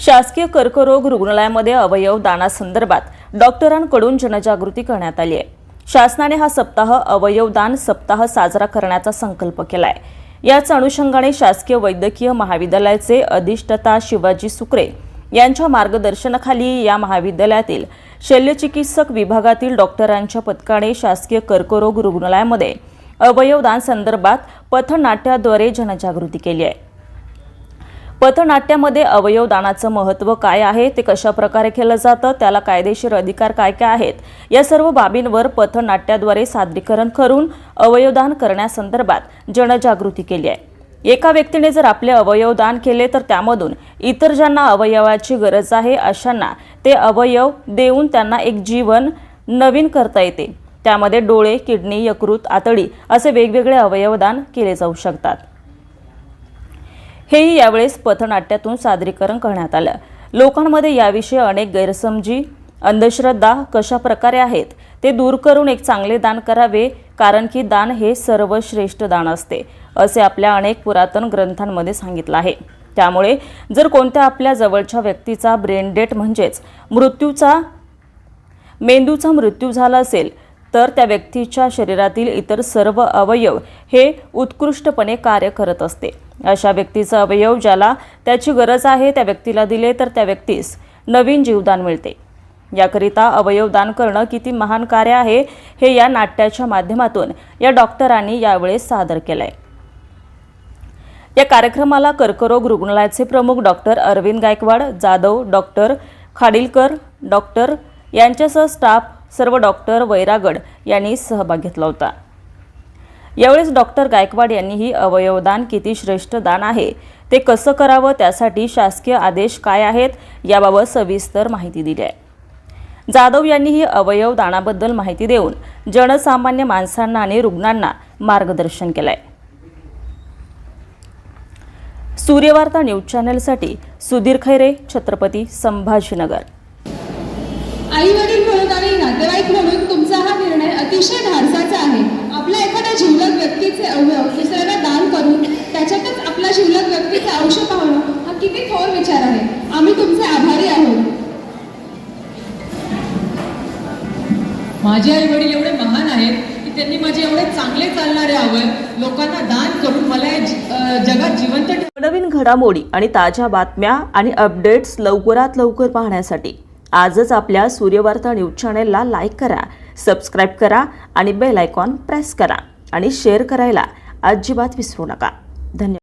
शासकीय कर्करोग रुग्णालयामध्ये अवयव दानासंदर्भात डॉक्टरांकडून जनजागृती करण्यात आली आहे. शासनाने हा सप्ताह अवयवदान सप्ताह साजरा करण्याचा संकल्प केलाय. याच अनुषंगाने शासकीय वैद्यकीय महाविद्यालयाचे अधिष्ठता शिवाजी सुकरे यांच्या मार्गदर्शनाखाली या महाविद्यालयातील शल्यचिकित्सक विभागातील डॉक्टरांच्या पथकाने शासकीय कर्करोग रुग्णालयामध्ये अवयवदान संदर्भात पथनाट्याद्वारे जनजागृती केली आहे. पथनाट्यामध्ये अवयवदानाचं महत्त्व काय आहे ते कशा प्रकारे केलं जातं त्याला कायदेशीर अधिकार काय काय आहेत? या सर्व बाबींवर पथनाट्याद्वारे सादरीकरण करून अवयवदान करण्यासंदर्भात जनजागृती केली आहे. एका व्यक्तीने जर आपले अवयव दान केले तर त्यामधून इतर ज्यांना अवयवाची गरज आहे अशांना ते अवयव देऊन त्यांना एक जीवन नवीन करता येते. त्यामध्ये डोळे किडनी यकृत आतडी असे वेगवेगळे अवयवदान केले जाऊ शकतात. हेही यावेळेस पथनाट्यातून सादरीकरण करण्यात आलं. लोकांमध्ये याविषयी अनेक गैरसमजी अंधश्रद्धा कशा प्रकारे आहेत ते दूर करून एक चांगले दान करावे कारण की दान हे सर्वश्रेष्ठ दान असते असे आपल्या अनेक पुरातन ग्रंथांमध्ये सांगितलं आहे. त्यामुळे जर कोणत्या आपल्या जवळच्या व्यक्तीचा ब्रेन डेट म्हणजेच मृत्यूचा मेंदूचा मृत्यू झाला असेल तर त्या व्यक्तीच्या शरीरातील इतर सर्व अवयव हे उत्कृष्टपणे कार्य करत असते. अशा व्यक्तीचा अवयव ज्याला त्याची गरज आहे त्या व्यक्तीला दिले तर त्या व्यक्तीस नवीन जीवदान मिळते. याकरिता अवयव दान करणं किती महान कार्य आहे हे या नाट्याच्या माध्यमातून या डॉक्टरांनी यावेळेस सादर केलंय. या कार्यक्रमाला कर्करोग रुग्णालयाचे प्रमुख doctor Arvind Gaikwad Jadhav doctor Khadilkar doctor यांच्यासह स्टाफ सर्व डॉक्टर वैरागड यांनी सहभाग घेतला होता. यावेळेस डॉक्टर गायकवाड यांनीही अवयवदान किती श्रेष्ठ दान आहे ते कसं करावं त्यासाठी शासकीय आदेश काय आहेत याबाबत सविस्तर माहिती दिली आहे. जाधव यांनीही अवयव दानाबद्दल माहिती देऊन जनसामान्य माणसांना आणि रुग्णांना मार्गदर्शन केलंय. सूर्यवार्ता न्यूज चॅनलसाठी सुधीर खैरे छत्रपती संभाजीनगर. आई वडील म्हणून आणि नातेवाईक म्हणून तुमचा हा निर्णय अतिशय धाडसाचा आहे. आपल्या एखाद्या जिवलग व्यक्तीचे अवयव दुसऱ्याला दान करून त्याच्यातच आपल्या जिवलग व्यक्तीचे आयुष्य पाहणं हा किती थोर विचार आहे. आम्ही तुमचे आभारी आहोत. माझे आई वडील एवढे महान आहेत की त्यांनी माझे एवढे चांगले चालणारे अवयव लोकांना दान करून मला जगात जिवंत ठेव नवीन घडामोडी आणि ताज्या बातम्या आणि अपडेट्स लवकरात लवकर पाहण्यासाठी आजच आपल्या सूर्यवार्ता न्यूज चॅनेलला लाईक करा सबस्क्राईब करा आणि बेल आयकॉन प्रेस करा आणि शेअर करायला अजिबात विसरू नका. धन्यवाद.